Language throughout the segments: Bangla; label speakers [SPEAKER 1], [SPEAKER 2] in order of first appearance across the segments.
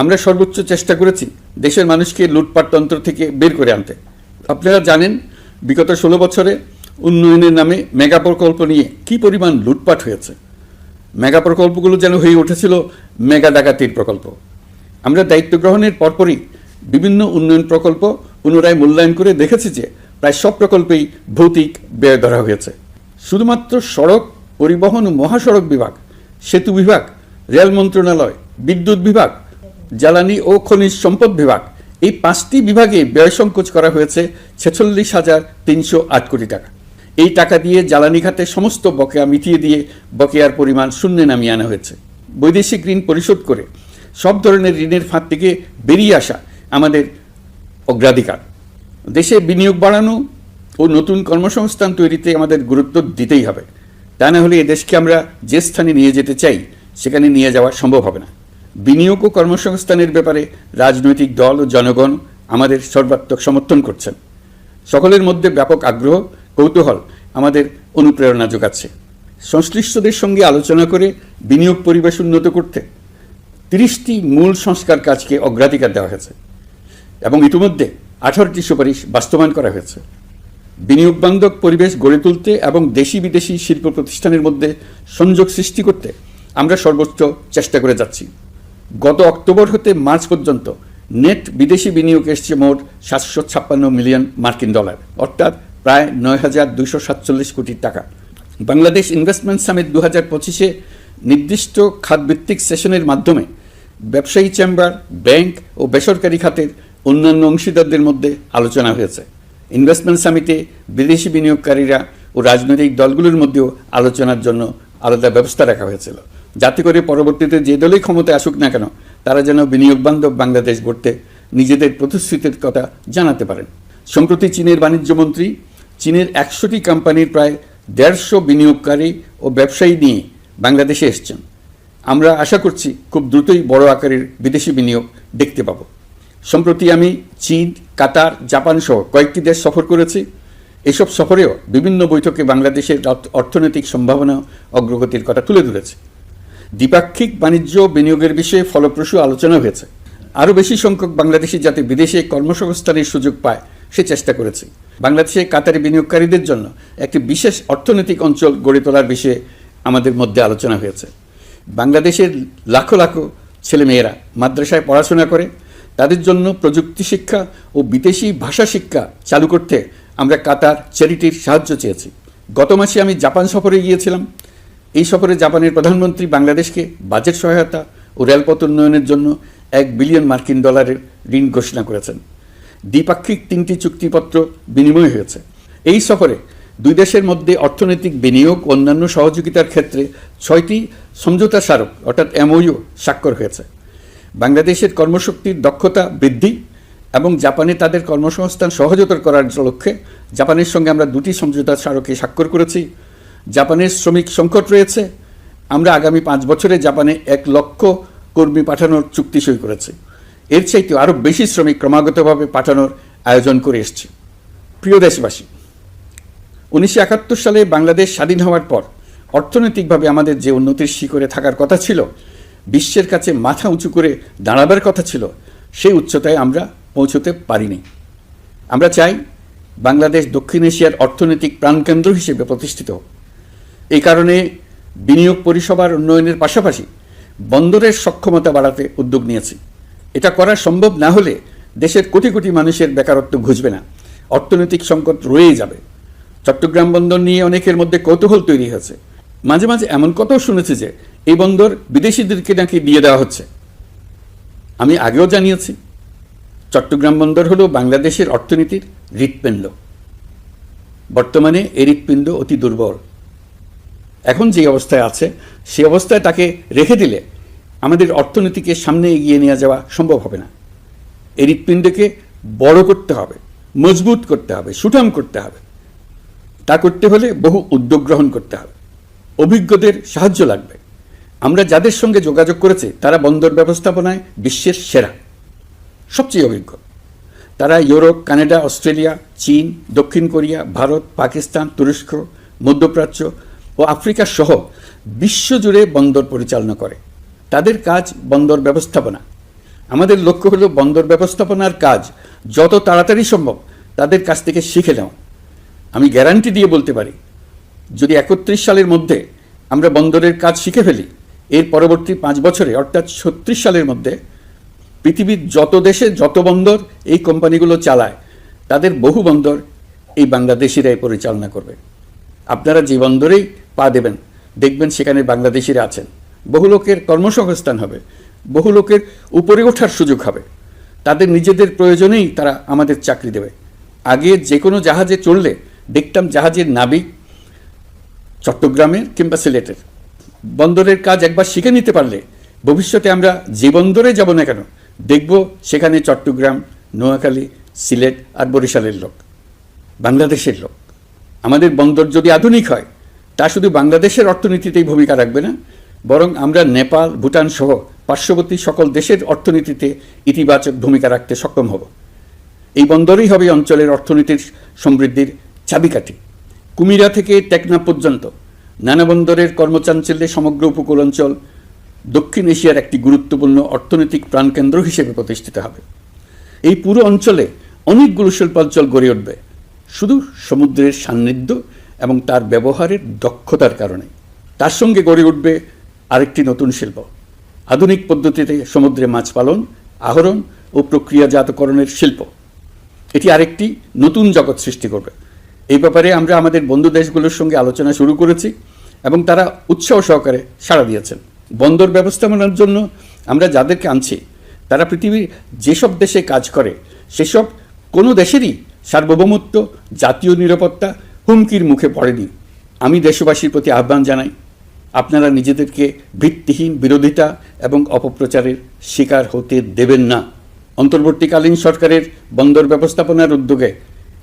[SPEAKER 1] আমরা সর্বোচ্চ চেষ্টা করেছি দেশের মানুষকে লুটপাটতন্ত্র থেকে বের করে আনতে। আপনারা জানেন, বিগত ষোলো বছরে উন্নয়নের নামে মেগা প্রকল্প নিয়ে কি পরিমাণ লুটপাট হয়েছে। মেগা প্রকল্পগুলো যেন হয়ে উঠেছিল মেগা ডাকাতির প্রকল্প। আমরা দায়িত্ব গ্রহণের পরপরই বিভিন্ন উন্নয়ন প্রকল্প পুনরায় মূল্যায়ন করে দেখেছি যে প্রায় সব প্রকল্পেই ভৌতিক ব্যয় ধরা হয়েছে। শুধুমাত্র সড়ক পরিবহন ও মহাসড়ক বিভাগ, সেতু বিভাগ, রেল মন্ত্রণালয়, বিদ্যুৎ বিভাগ জ্বালানি ও খনিজ সম্পদ বিভাগ। এই পাঁচটি বিভাগে ব্যয় সংকোচ করা হয়েছে ছেচল্লিশ হাজার তিনশো আট কোটি টাকা। এই টাকা দিয়ে জ্বালানি খাতে সমস্ত বকেয়া মিটিয়ে দিয়ে বকেয়ার পরিমাণ শূন্যে নামিয়ে আনা হয়েছে। বৈদেশিক ঋণ পরিশোধ করে সব ধরনের ঋণের ফাঁদ থেকে বেরিয়ে আসা আমাদের অগ্রাধিকার। দেশে বিনিয়োগ বাড়ানো ও নতুন কর্মসংস্থান তৈরিতে আমাদের গুরুত্ব দিতেই হবে। তা না হলে এ দেশকে আমরা যে স্থানে নিয়ে যেতে চাই, সেখানে নিয়ে যাওয়া সম্ভব হবে না। বিনিয়োগ ও কর্মসংস্থানের ব্যাপারে রাজনৈতিক দল ও জনগণ আমাদের সর্বাত্মক সমর্থন করছেন। সকলের মধ্যে ব্যাপক আগ্রহ, কৌতূহল আমাদের অনুপ্রেরণা যোগাচ্ছে। সংশ্লিষ্টদের সঙ্গে আলোচনা করে বিনিয়োগ পরিবেশ উন্নত করতে তিরিশটি মূল সংস্কার কাজকে অগ্রাধিকার দেওয়া হয়েছে এবং ইতিমধ্যে আঠারোটি সুপারিশ বাস্তবায়ন করা হয়েছে। বিনিয়োগ বান্ধব পরিবেশ গড়ে তুলতে এবং দেশি বিদেশি শিল্প প্রতিষ্ঠানের মধ্যে সংযোগ সৃষ্টি করতে আমরা সর্বোচ্চ চেষ্টা করে যাচ্ছি। গত অক্টোবর হতে মার্চ পর্যন্ত নেট বিদেশি বিনিয়োগ এসছে মোট সাতশো ছাপ্পান্ন মিলিয়ন মার্কিন ডলার, অর্থাৎ প্রায় নয় হাজার দুইশো সাতচল্লিশ কোটি টাকা। বাংলাদেশ ইনভেস্টমেন্ট সামিট দু হাজার পঁচিশে নির্দিষ্ট খাতভিত্তিক সেশনের মাধ্যমে ব্যবসায়ী চেম্বার, ব্যাংক ও বেসরকারি খাতের অন্যান্য অংশীদারদের মধ্যে আলোচনা হয়েছে। ইনভেস্টমেন্ট সামিটে বিদেশি বিনিয়োগকারীরা ও রাজনৈতিক দলগুলোর মধ্যেও আলোচনার জন্য আলাদা ব্যবস্থা রাখা হয়েছিল। যাতে করে পরবর্তীতে যে দলই ক্ষমতায় আসুক না কেন, তারা যেন বিনিয়োগ বান্ধব বাংলাদেশ গড়তে নিজেদের প্রতিশ্রুতির কথা জানাতে পারেন। সম্প্রতি চীনের বাণিজ্য মন্ত্রী, চীনের একশোটি কোম্পানির প্রায় দেড়শো বিনিয়োগকারী ও ব্যবসায়ী নিয়ে বাংলাদেশে এসছেন। আমরা আশা করছি খুব দ্রুতই বড় আকারের বিদেশি বিনিয়োগ দেখতে পাব। সম্প্রতি আমি চীন, কাতার, জাপান সহ কয়েকটি দেশ সফর করেছি। এসব সফরেও বিভিন্ন বৈঠকে বাংলাদেশের অর্থনৈতিক সম্ভাবনা অগ্রগতির কথা তুলে ধরেছে। দ্বিপাক্ষিক বাণিজ্য বিনিয়োগের বিষয়ে ফলপ্রসূ আলোচনা হয়েছে। আরও বেশি সংখ্যক বাংলাদেশি যাতে বিদেশে কর্মসংস্থানের সুযোগ পায়, সে চেষ্টা করেছে। বাংলাদেশে কাতারি বিনিয়োগকারীদের জন্য একটি বিশেষ অর্থনৈতিক অঞ্চল গড়ে তোলার বিষয়ে আমাদের মধ্যে আলোচনা হয়েছে। বাংলাদেশের লাখো লাখো ছেলেমেয়েরা মাদ্রাসায় পড়াশোনা করে। তাদের জন্য প্রযুক্তি শিক্ষা ও বিদেশি ভাষা শিক্ষা চালু করতে আমরা কাতার চ্যারিটির সাহায্য চেয়েছি। গত মাসে আমি জাপান সফরে গিয়েছিলাম। এই সফরে জাপানের প্রধানমন্ত্রী বাংলাদেশকে বাজেট সহায়তা ও রেলপথ উন্নয়নের জন্য এক বিলিয়ন মার্কিন ডলারের ঋণ ঘোষণা করেছেন। দ্বিপাক্ষিক তিনটি চুক্তিপত্র বিনিময় হয়েছে। এই সফরে দুই দেশের মধ্যে অর্থনৈতিক বিনিয়োগ অন্যান্য সহযোগিতার ক্ষেত্রে ছয়টি সমঝোতা স্মারক, অর্থাৎ এমওইউ, স্বাক্ষর হয়েছে। বাংলাদেশের কর্মশক্তির দক্ষতা বৃদ্ধি এবং জাপানে তাদের কর্মসংস্থান সহজতর করার লক্ষ্যে জাপানের সঙ্গে আমরা দুটি সমঝোতা স্মারকে স্বাক্ষর করেছি। জাপানের শ্রমিক সংকট রয়েছে। আমরা আগামী পাঁচ বছরে জাপানে এক লক্ষ কর্মী পাঠানোর চুক্তি সই করেছি। এর চাইতে আরও বেশি শ্রমিক ক্রমাগতভাবে পাঠানোর আয়োজন করে এসছে। প্রিয় দেশবাসী, উনিশশো একাত্তর সালে বাংলাদেশ স্বাধীন হওয়ার পর অর্থনৈতিকভাবে আমাদের যে উন্নতির শিখরে থাকার কথা ছিল, বিশ্বের কাছে মাথা উঁচু করে দাঁড়াবার কথা ছিল, সেই উচ্চতায় আমরা পৌঁছতে পারিনি। আমরা চাই বাংলাদেশ দক্ষিণ এশিয়ার অর্থনৈতিক প্রাণকেন্দ্র হিসেবে প্রতিষ্ঠিত হোক। এই কারণে বিনিয়োগ পরিষেবার উন্নয়নের পাশাপাশি বন্দরের সক্ষমতা বাড়াতে উদ্যোগ নিয়েছি। এটা করা সম্ভব না হলে দেশের কোটি কোটি মানুষের বেকারত্ব ঘুচবে না। অর্থনৈতিক সংকট রয়েই যাবে। চট্টগ্রাম বন্দর নিয়ে অনেকের মধ্যে কৌতূহল তৈরি হয়েছে। মাঝে মাঝে এমন কথাও শুনেছি যে এই বন্দর বিদেশিদেরকে নাকি দিয়ে দেওয়া হচ্ছে। আমি আগেও জানিয়েছি, চট্টগ্রাম বন্দর হলো বাংলাদেশের অর্থনীতির হৃৎপিণ্ড। বর্তমানে এই হৃৎপিণ্ড অতি দুর্বল। এখন যে অবস্থায় আছে সেই অবস্থায় তাকে রেখে দিলে আমাদের অর্থনীতিকে সামনে এগিয়ে নিয়ে যাওয়া সম্ভব হবে না। এই হৃৎপিণ্ডকে বড় করতে হবে, মজবুত করতে হবে, সুঠাম করতে হবে। তা করতে হলে বহু উদ্যোগ গ্রহণ করতে হবে। অভিজ্ঞদের সাহায্য লাগবে। আমরা যাদের সঙ্গে যোগাযোগ করেছি, তারা বন্দর ব্যবস্থাপনায় বিশ্বের সেরা, সবচেয়ে অভিজ্ঞ। তারা ইউরোপ, কানাডা, অস্ট্রেলিয়া, চীন, দক্ষিণ কোরিয়া, ভারত, পাকিস্তান, তুরস্ক, মধ্যপ্রাচ্য ও আফ্রিকা সহ বিশ্বজুড়ে বন্দর পরিচালনা করে। তাদের কাজ বন্দর ব্যবস্থাপনা। আমাদের লক্ষ্য হলো বন্দর ব্যবস্থাপনার কাজ যত তাড়াতাড়ি সম্ভব তাদের কাছ থেকে শিখে নেওয়া। আমি গ্যারান্টি দিয়ে বলতে পারি, যদি একত্রিশ সালের মধ্যে আমরা বন্দরের কাজ শিখে ফেলি, এর পরবর্তী পাঁচ বছরে, অর্থাৎ ছত্রিশ সালের মধ্যে পৃথিবীর যত দেশে যত বন্দর এই কোম্পানিগুলো চালায়, তাদের বহু বন্দর এই বাংলাদেশিরাই পরিচালনা করবে। আপনারা যে বন্দরেই পা দেবেন। দেখবেন সেখানে বাংলাদেশিরা আছেন। বহু লোকের কর্মসংস্থান হবে। বহু লোকের উপরে ওঠার সুযোগ হবে। তাদের নিজেদের প্রয়োজনেই তারা আমাদের চাকরি দেবে। আগে যে কোনো জাহাজে চললে দেখতাম জাহাজের নাবিক চট্টগ্রামের কিংবা সিলেটের। বন্দরের কাজ একবার শিখে নিতে পারলে ভবিষ্যতে আমরা যে বন্দরে যাব না কেন, দেখব সেখানে চট্টগ্রাম, নোয়াখালী, সিলেট আর বরিশালের লোক। বাংলাদেশের লোক। আমাদের বন্দর যদি আধুনিক হয় তা শুধু বাংলাদেশের অর্থনীতিতেই ভূমিকা রাখবে না, বরং আমরা নেপাল, ভুটান সহ পার্শ্ববর্তী সকল দেশের অর্থনীতিতে ইতিবাচক ভূমিকা রাখতে সক্ষম হব। এই বন্দরই হবে অঞ্চলের অর্থনীতির সমৃদ্ধির চাবিকাঠি। কুমিরা থেকে টেকনা পর্যন্ত নানা বন্দরের কর্মচাঞ্চল্যে সমগ্র উপকূল অঞ্চল দক্ষিণ এশিয়ার একটি গুরুত্বপূর্ণ অর্থনৈতিক প্রাণকেন্দ্র হিসেবে প্রতিষ্ঠিত হবে। এই পুরো অঞ্চলে অনেকগুলো শিল্পাঞ্চল গড়ে উঠবে। শুধু সমুদ্রের সান্নিধ্য এবং তার ব্যবহারের দক্ষতার কারণে। তার সঙ্গে গড়ে উঠবে আরেকটি নতুন শিল্প। আধুনিক পদ্ধতিতে সমুদ্রে মাছ পালন, আহরণ ও প্রক্রিয়াজাতকরণের শিল্প। এটি আরেকটি নতুন জগৎ সৃষ্টি করবে। এই ব্যাপারে আমরা আমাদের বন্ধু দেশগুলোর সঙ্গে আলোচনা শুরু করেছি এবং তারা উৎসাহ সহকারে সাড়া দিয়েছেন। বন্দর ব্যবস্থাপনার জন্য আমরা যাদেরকে আনছি, তারা পৃথিবীর যেসব দেশে কাজ করে, সেসব কোনো দেশেরই সার্বভৌমত্ব, জাতীয় নিরাপত্তা হুমকির মুখে পড়েনি। আমি দেশবাসীর প্রতি আহ্বান জানাই, আপনারা নিজেদেরকে ভিত্তিহীন বিরোধিতা এবং অপপ্রচারের শিকার হতে দেবেন না। অন্তর্বর্তীকালীন সরকারের বন্দর ব্যবস্থাপনার উদ্যোগে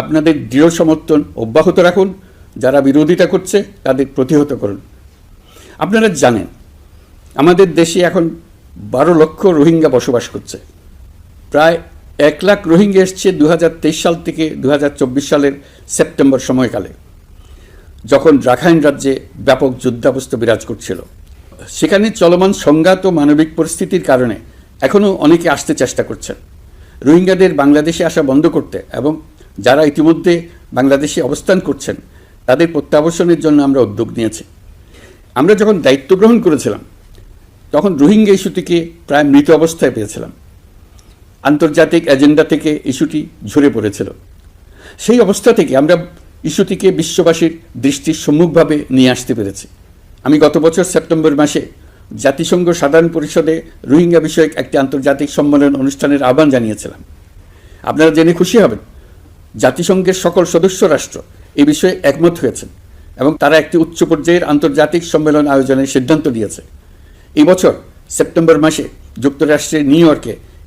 [SPEAKER 1] আপনাদের দৃঢ় সমর্থন অব্যাহত রাখুন। যারা বিরোধিতা করছে, তাদের প্রতিহত করুন। আপনারা জানেন, আমাদের দেশে এখন বারো লক্ষ রোহিঙ্গা বসবাস করছে। প্রায় এক লাখ রোহিঙ্গা এসছে দু হাজার তেইশ সাল থেকে দু হাজার চব্বিশ সালের সেপ্টেম্বর সময়কালে, যখন রাখাইন রাজ্যে ব্যাপক যুদ্ধাবস্থা বিরাজ করছিল। সেখানে চলমান সংঘাত ও মানবিক পরিস্থিতির কারণে এখনও অনেকে আসতে চেষ্টা করছেন। রোহিঙ্গাদের বাংলাদেশে আসা বন্ধ করতে এবং যারা ইতিমধ্যে বাংলাদেশে অবস্থান করছেন, তাদের প্রত্যাবর্তনের জন্য আমরা উদ্যোগ নিয়েছি। আমরা যখন দায়িত্ব গ্রহণ করেছিলাম, তখন রোহিঙ্গা ইস্যুটিকে প্রায় মৃত অবস্থায় পেয়েছিলাম। আন্তর্জাতিক এজেন্ডা থেকে ইস্যুটি ঝরে পড়েছিল। সেই অবস্থা থেকে আমরা ইস্যুটিকে বিশ্ববাসীর দৃষ্টির সম্মুখভাবে নিয়ে আসতে পেরেছি। আমি গত বছর সেপ্টেম্বর মাসে জাতিসংঘ সাধারণ পরিষদে রোহিঙ্গা বিষয়ক একটি আন্তর্জাতিক সম্মেলন অনুষ্ঠানের আহ্বান জানিয়েছিলাম। আপনারা জেনে খুশি হবেন, জাতিসংঘের সকল সদস্য রাষ্ট্র এই বিষয়ে একমত হয়েছেন এবং তারা একটি উচ্চ পর্যায়ের আন্তর্জাতিক সম্মেলন আয়োজনের সিদ্ধান্ত দিয়েছে এই বছর সেপ্টেম্বর মাসে যুক্তরাষ্ট্রের নিউ ইয়র্কে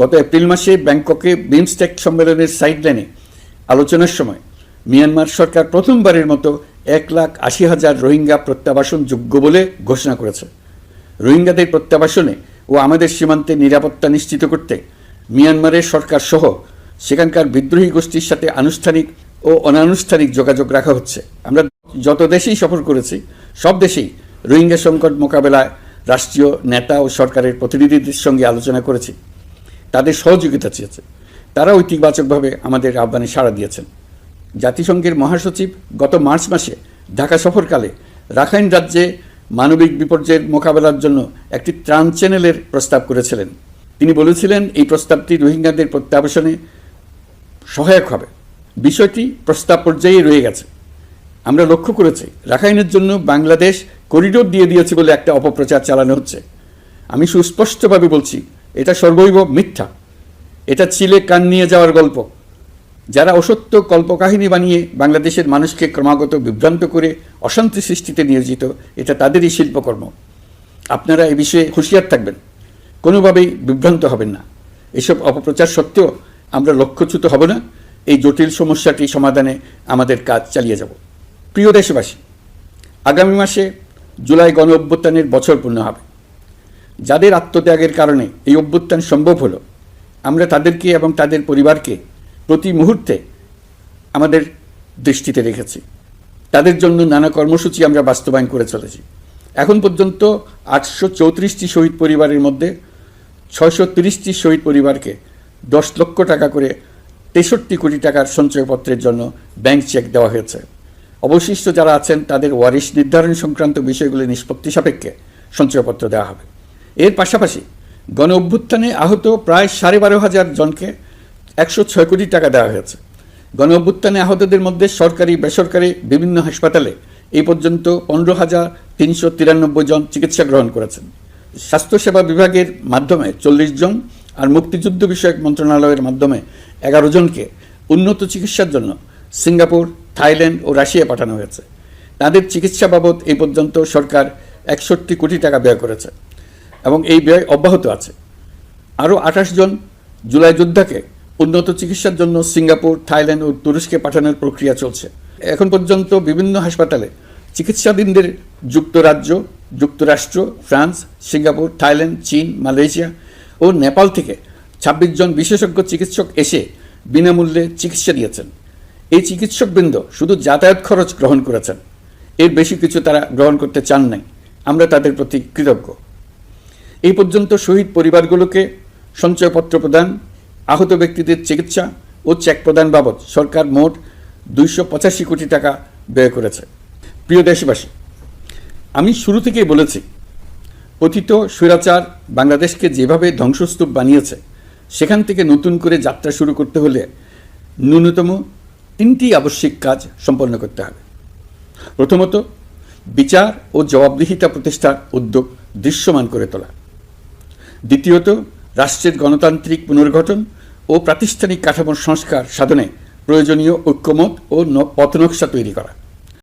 [SPEAKER 1] গত এপ্রিল মাসে ব্যাংককে বিমস্টেক সম্মেলনের সাইডলাইনে আলোচনার সময় মিয়ানমার সরকার প্রথমবারের মতো এক লাখ আশি হাজার রোহিঙ্গা প্রত্যাবাসন যোগ্য বলে ঘোষণা করেছে। রোহিঙ্গাদের প্রত্যাবাসনে ও আমাদের সীমান্তে নিরাপত্তা নিশ্চিত করতে মিয়ানমারের সরকার সহ সেখানকার বিদ্রোহী গোষ্ঠীর সাথে আনুষ্ঠানিক ও অনানুষ্ঠানিক যোগাযোগ রাখা হচ্ছে। আমরা যত দেশেই সফর করেছি, সব দেশেই রোহিঙ্গা সংকট মোকাবেলায় রাষ্ট্রীয় নেতা ও সরকারের প্রতিনিধিদের সঙ্গে আলোচনা করেছি। তাদের সহযোগিতা চেয়েছে। তারা ঐতিবাচকভাবে আমাদের আহ্বানে সাড়া দিয়েছেন। জাতিসংঘের মহাসচিব গত মার্চ মাসে ঢাকা সফরকালে রাখাইন রাজ্যে মানবিক বিপর্যয়ের মোকাবেলার জন্য একটি ত্রাণ চ্যানেলের প্রস্তাব করেছিলেন। তিনি বলেছিলেন, এই প্রস্তাবটি রোহিঙ্গাদের প্রত্যাবাসনে সহায়ক হবে। বিষয়টি প্রস্তাব পর্যায়ে রয়ে গেছে। আমরা লক্ষ্য করেছি, রাখাইনের জন্য বাংলাদেশ করিডোর দিয়ে দিয়েছে বলে একটা অপপ্রচার চালানো হচ্ছে। আমি সুস্পষ্টভাবে বলছি এটা সর্বৈব মিথ্যা। এটা চিলে কান নিয়ে যাওয়ার গল্প। যারা অসত্য কল্পকাহিনী বানিয়ে বাংলাদেশের মানুষকে ক্রমাগত বিভ্রান্ত করে অশান্তি সৃষ্টিতে নিয়োজিত, এটা তাদেরই শিল্পকর্ম। আপনারা এ বিষয়ে হুঁশিয়ার থাকবেন। কোনোভাবেই বিভ্রান্ত হবেন না। এসব অপপ্রচার সত্ত্বেও আমরা লক্ষ্যচ্যুত হব না। এই জটিল সমস্যাটি সমাধানে আমাদের কাজ চালিয়ে যাব। প্রিয় দেশবাসী, আগামী মাসে জুলাই গণ অভ্যুত্থানের বছর পূর্ণ হবে। যাদের আত্মত্যাগের কারণে এই অভ্যুত্থান সম্ভব হলো, আমরা তাদেরকে এবং তাদের পরিবারকে প্রতি মুহূর্তে আমাদের দৃষ্টিতে রেখেছি। তাদের জন্য নানা কর্মসূচি আমরা বাস্তবায়ন করে চলেছি। এখন পর্যন্ত আটশো চৌত্রিশটি শহীদ পরিবারের মধ্যে ছয়শো তিরিশটি শহীদ পরিবারকে দশ লক্ষ টাকা করে তেষট্টি কোটি টাকার সঞ্চয়পত্রের জন্য ব্যাংক চেক দেওয়া হয়েছে। অবশিষ্ট যারা আছেন, তাদের ওয়ারিশ নির্ধারণ সংক্রান্ত বিষয়গুলি নিষ্পত্তি সাপেক্ষে সঞ্চয়পত্র দেওয়া হবে। এর পাশাপাশি গণ অভ্যুত্থানে আহত প্রায় সাড়ে বারো হাজার জনকে একশো ছয় কোটি টাকা দেওয়া হয়েছে। গণ অভ্যুত্থানে আহতদের মধ্যে সরকারি, বেসরকারি বিভিন্ন হাসপাতালে এই পর্যন্ত পনেরো হাজার তিনশো তিরানব্বই জন চিকিৎসা গ্রহণ করেছেন। স্বাস্থ্যসেবা বিভাগের মাধ্যমে চল্লিশ জন আর মুক্তিযুদ্ধ বিষয়ক মন্ত্রণালয়ের মাধ্যমে এগারো জনকে উন্নত চিকিৎসার জন্য সিঙ্গাপুর, থাইল্যান্ড ও রাশিয়া পাঠানো হয়েছে। তাদের চিকিৎসা বাবদ এই পর্যন্ত সরকার একষট্টি কোটি টাকা ব্যয় করেছে। এবং এই ব্যয় অব্যাহত আছে। আরও আঠাশ জন জুলাই যোদ্ধাকে উন্নত চিকিৎসার জন্য সিঙ্গাপুর, থাইল্যান্ড ও তুরস্কে পাঠানোর প্রক্রিয়া চলছে। এখন পর্যন্ত বিভিন্ন হাসপাতালে চিকিৎসাধীনদের যুক্তরাজ্য, যুক্তরাষ্ট্র, ফ্রান্স, সিঙ্গাপুর, থাইল্যান্ড, চীন, মালয়েশিয়া ও নেপাল থেকে ছাব্বিশ জন বিশেষজ্ঞ চিকিৎসক এসে বিনামূল্যে চিকিৎসা দিয়েছেন। এই চিকিৎসকবৃন্দ শুধু যাতায়াত খরচ গ্রহণ করেছেন, এর বেশি কিছু তারা গ্রহণ করতে চান নাই। আমরা তাদের প্রতি কৃতজ্ঞ। এই পর্যন্ত শহীদ পরিবারগুলোকে সঞ্চয়পত্র প্রদান, আহত ব্যক্তিদের চিকিৎসা ও চেক প্রদান বাবদ সরকার মোট দুইশো পঁচাশি কোটি টাকা ব্যয় করেছে। প্রিয় দেশবাসী, আমি শুরু থেকেই বলেছি পতিত স্বৈরাচার বাংলাদেশকে যেভাবে ধ্বংসস্তূপ বানিয়েছে, সেখান থেকে নতুন করে যাত্রা শুরু করতে হলে ন্যূনতম তিনটি আবশ্যিক কাজ সম্পন্ন করতে হবে। প্রথমত, বিচার ও জবাবদিহিতা প্রতিষ্ঠার উদ্যোগ দৃশ্যমান করে তোলা। দ্বিতীয়ত, রাষ্ট্রের গণতান্ত্রিক পুনর্গঠন ও প্রাতিষ্ঠানিক কাঠামোর সংস্কার সাধনে প্রয়োজনীয় ঐক্যমত ও পথনকশা তৈরি করা।